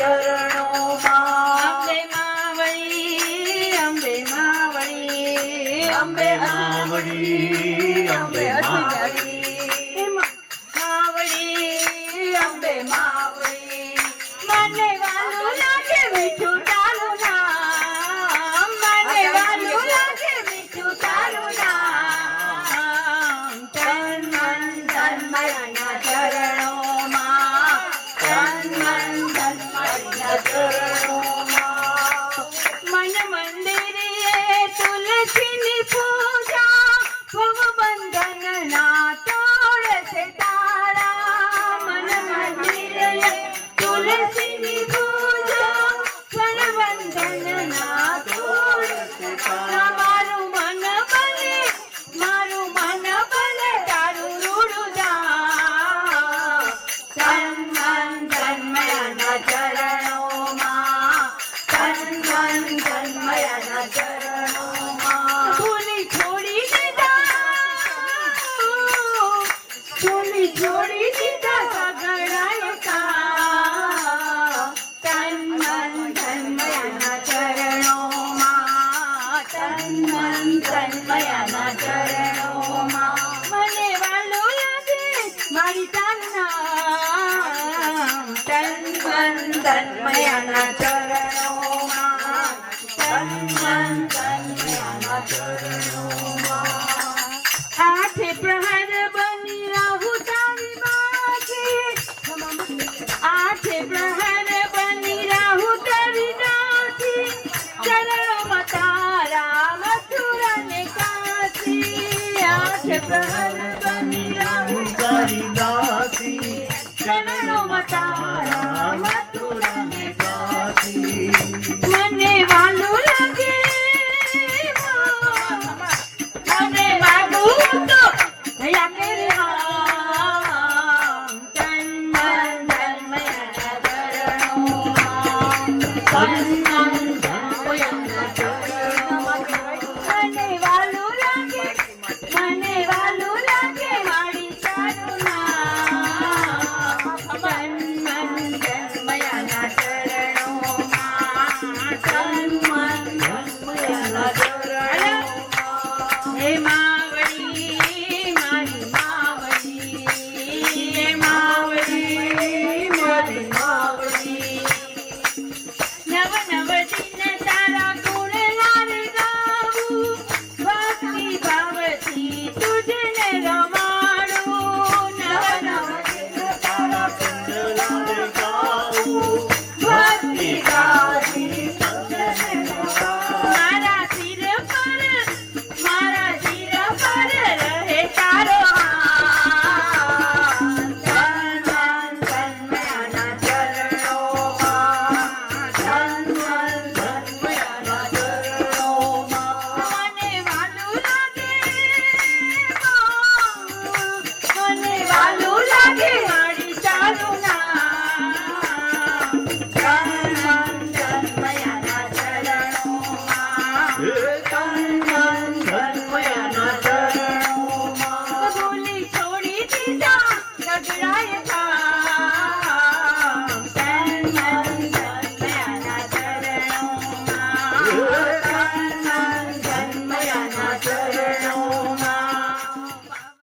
ચરણોમાં અંબે માવડી અંબે માવડી અંબે માવડી અંબે તુલસીની પૂજા ભવબંધન ના તોડ છે તારા. મન મંદિરે તુલસીની પૂજા ના મારું મન મારું મન બને, તારું જા. તન મન તન ચરણોમાં. ચરણોમાં. ભૂલી છોડી દીધા ભૂલી છોડી દીધા સગડાયો કા તન મન તન માયાના ચરણોમાં તન મન તન માયાના ચરણોમાં મને વાલું લાગે મારી તારના તન ચરણોમાં આઠે પ્રહર બની રહું તારી માથે આઠે પ્રહર બની રહું તારી નાથી ચરણોમાં તારા ચરણોમાં હે